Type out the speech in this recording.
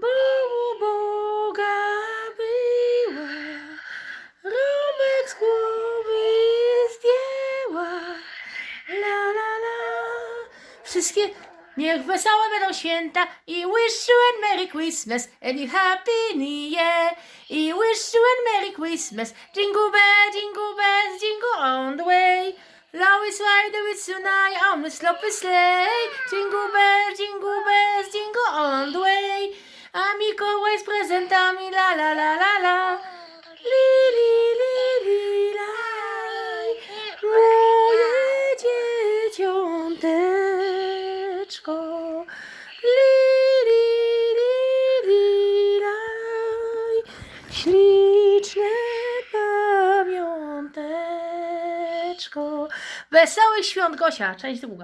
bo u Boga była, rąbek z głowy zdjęła. La la la. Wszystkie niech wesołe będą święta i wish you a Merry Christmas and a Happy New Year. I wish you a Merry Christmas. Jingle bell, jingle bells, jingle on the way. Love is rider with tonight on the sloppy sleigh. Jingle bell, jingle prezentami, la la la la la. Li li li li laj. Moje dzieciąteczko. Li li li li laj. Śliczne pamiąteczko. Wesołych świąt Gosia, część druga.